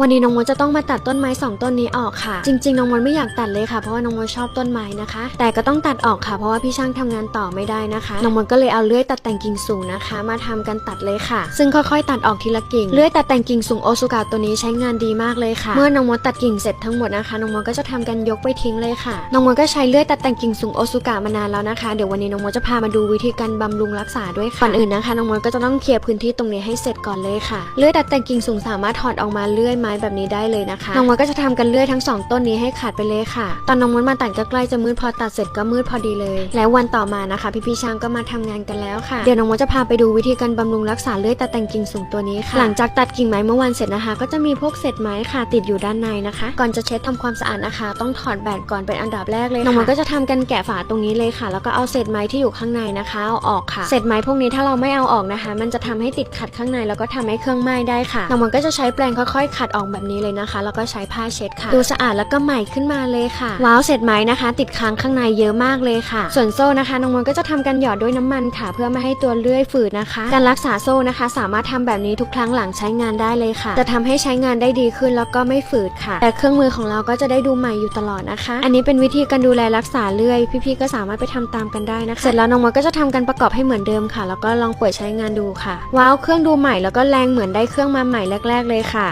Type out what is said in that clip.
วันนี้น้องมดจะต้องมาตัดต้นไม้สองต้นนี้ออกค่ะ จริง ๆ น้องมดไม่อยากตัดเลยค่ะ เพราะว่าน้องมดชอบต้นไม้นะคะ แต่ก็ต้องตัดออกค่ะ เพราะว่าพี่ช่างทำงานต่อไม่ได้นะคะ น้องมดก็เลยเอาเลื่อยตัดแต่งกิ่งสูงนะคะ มาทำกันตัดเลยค่ะ ซึ่งค่อยๆ ตัดออกทีละกิ่ง เลื่อยตัดแต่งกิ่งสูงโอซูกะตัวนี้ใช้งานดีมากเลยค่ะ เมื่อน้องมดตัดกิ่งเสร็จทั้งหมดนะคะ น้องมดก็จะทำกันยกไปทิ้งเลยค่ะ น้องมดก็ใช้เลื่อยตัดแต่งกิ่งสูงโอซูกะมานานแล้วนะคะ เดี๋ยววันนี้น้องมดจะพามาดูวิธีการบำรุงรักษาด้วยค่ะก่อนอื่นนะคะน้องมดก็จะต้องเคลียร์พื้นที่ตรงนี้ให้เสร็จก่อนเลยค่ะ เลื่อยตัดแต่งกิ่งสูงสามารถถอดออกมาเลื่อยม้แบบนี้ได้เลยนะคะน้องมดก็จะทำกันเลื่อยทั้งสองต้นนี้ให้ขาดไปเลยค่ะ ตอนน้องมดมาตัดก็ใกล้จะมืดพอตัดเสร็จก็มืดพอดีเลย แล้ววันต่อมานะคะ พี่พี่ช่างก็มาทำงานกันแล้วค่ะ เดี๋ยวน้องมดจะพาไปดูวิธีการบำรุงรักษาเลื่อยตัดแต่งกิ่งสูงตัวนี้ค่ะ หลังจากตัดกิ่งไม้เมื่อวันเสร็จนะคะ ก็จะมีพวกเศษไม้ค่ะติดอยู่ด้านในนะคะ ก่อนจะเช็ดทำความสะอาดนะคะ ต้องถอดแบตก่อนเป็นอันดับแรกเลยน้องมดก็จะทำกันแกะฝาตรงนี้เลยค่ะ แล้วก็เอาเศษไม้ที่อยู่ข้างในนะคะเอาออกค่ะ เศษไม้พวกนี้ถ้าเราไม่เอาออกนะคะ มันจะทำให้ติดขัดข้างในแล้วก็ทำให้เครื่องไหม้ได้ค่ะน้องมดก็จะใช้แปรงค่อยๆขัดออกแบบนี้เลยนะคะ แล้วก็ใช้ผ้าเช็ดค่ะ ดูสะอาดแล้วก็ใหม่ขึ้นมาเลยค่ะ ว้าวเศษไหมนะคะ ติดค้างข้างในเยอะมากเลยค่ะ ส่วนโซ่นะคะน้องมดก็จะทำกันหยอดด้วยน้ำมันค่ะ เพื่อไม่ให้ตัวเลื่อยฝืดนะคะ การรักษาโซ่นะคะ สามารถทำแบบนี้ทุกครั้งหลังใช้งานได้เลยค่ะ จะทำให้ใช้งานได้ดีขึ้นแล้วก็ไม่ฝืดค่ะ แต่เครื่องมือของเราก็จะได้ดูใหม่อยู่ตลอดนะคะ อันนี้เป็นวิธีการดูแลรักษาเลื่อย พี่ๆก็สามารถไปทำตามกันได้นะคะ เสร็จแล้วน้องมดก็จะทำกันประกอบให้เหมือนเดิมค่ะ แล้วก็ลองเปิดใช้งานดูค่ะ ว้าวเครื่องดูใหม่แล้วก็แรงเหมือนได้เครื่องมาใหม่แรก ๆ เลยค่ะ